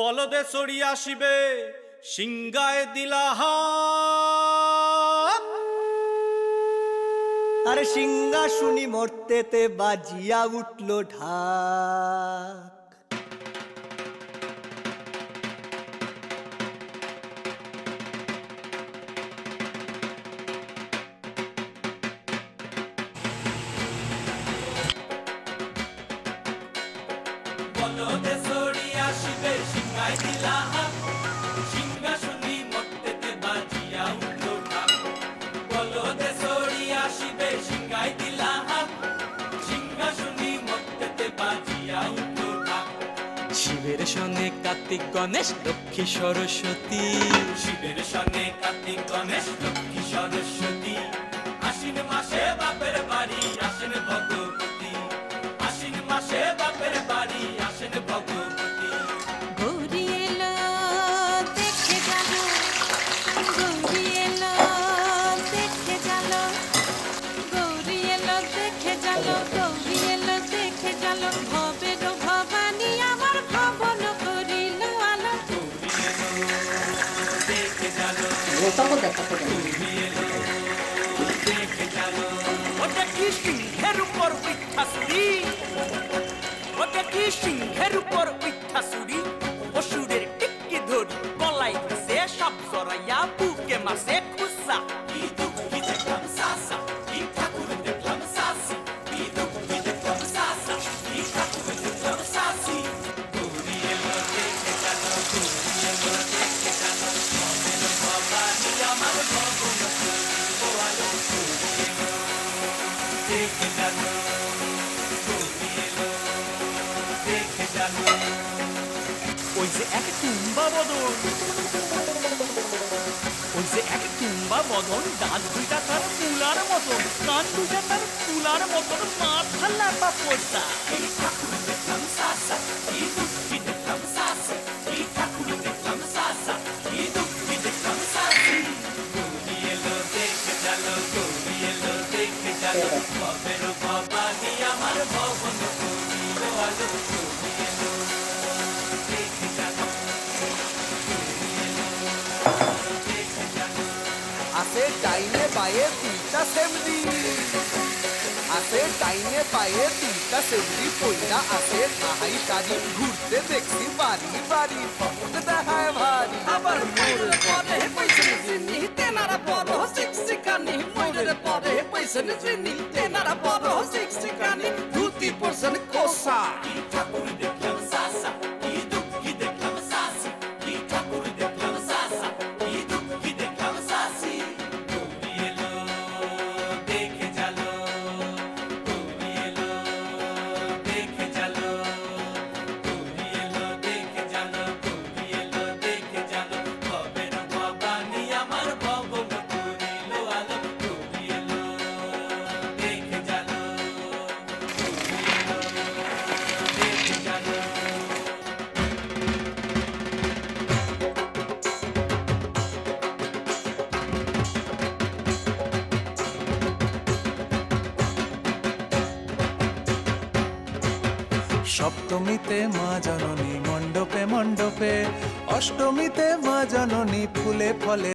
বলদে চড়ি আসিবে সিংগায় দিলাহা আরে সিংহাসুনি মর্তেতে বাজিয়া উঠল ঢাক। চড়ি শিবের সঙ্গে কার্তিক গণেশ লক্ষ্মী সরস্বতী। শিবের সঙ্গে কার্তিক গণেশ লক্ষ্মী সরস্বতী। আশ্বিন মাসে বাপের দেখে গেল গৌরী এলো দেখে গেল ভবের ভবানী আমার ভবন করিল আলো। ওটা কি সিংহের উপর উঠা ওটা কি সিংহের উপর উঠা সুরি অসুরের টিক্কি ধরি গলাই সে সব জরাইয়া বুকে মাসে খুসা দেখে গেল ওই যে এক বদন। ওই যে এক বদন দাঁত দুইটা তার মতন কান দুইটা তার মতন মাথা লাপা পড়তা এই ঠাকুর দেখলাম সাসা গেল আছে ডাইনে বায়ে দুইটা সেমরি। আছে ডাইনে বায়ে দুইটা সেমরি পয়লা আছে তাহাই সারি ঘুরতে দেখছি বাড়ি বাড়ি ফটো দেখায় ভারী। আবার পরে পয়সা নিজিনি তেনারা বড় শিক্ষিকানি মোরের পরে পয়সা নিজিনি তেনারা বড় শিক্ষিকানি ধুতি পরছেন কোসা কি ঠাকুর সপ্তমীতে মা জননী মণ্ডপে মণ্ডপে অষ্টমীতে মা জননী ফুলে ফলে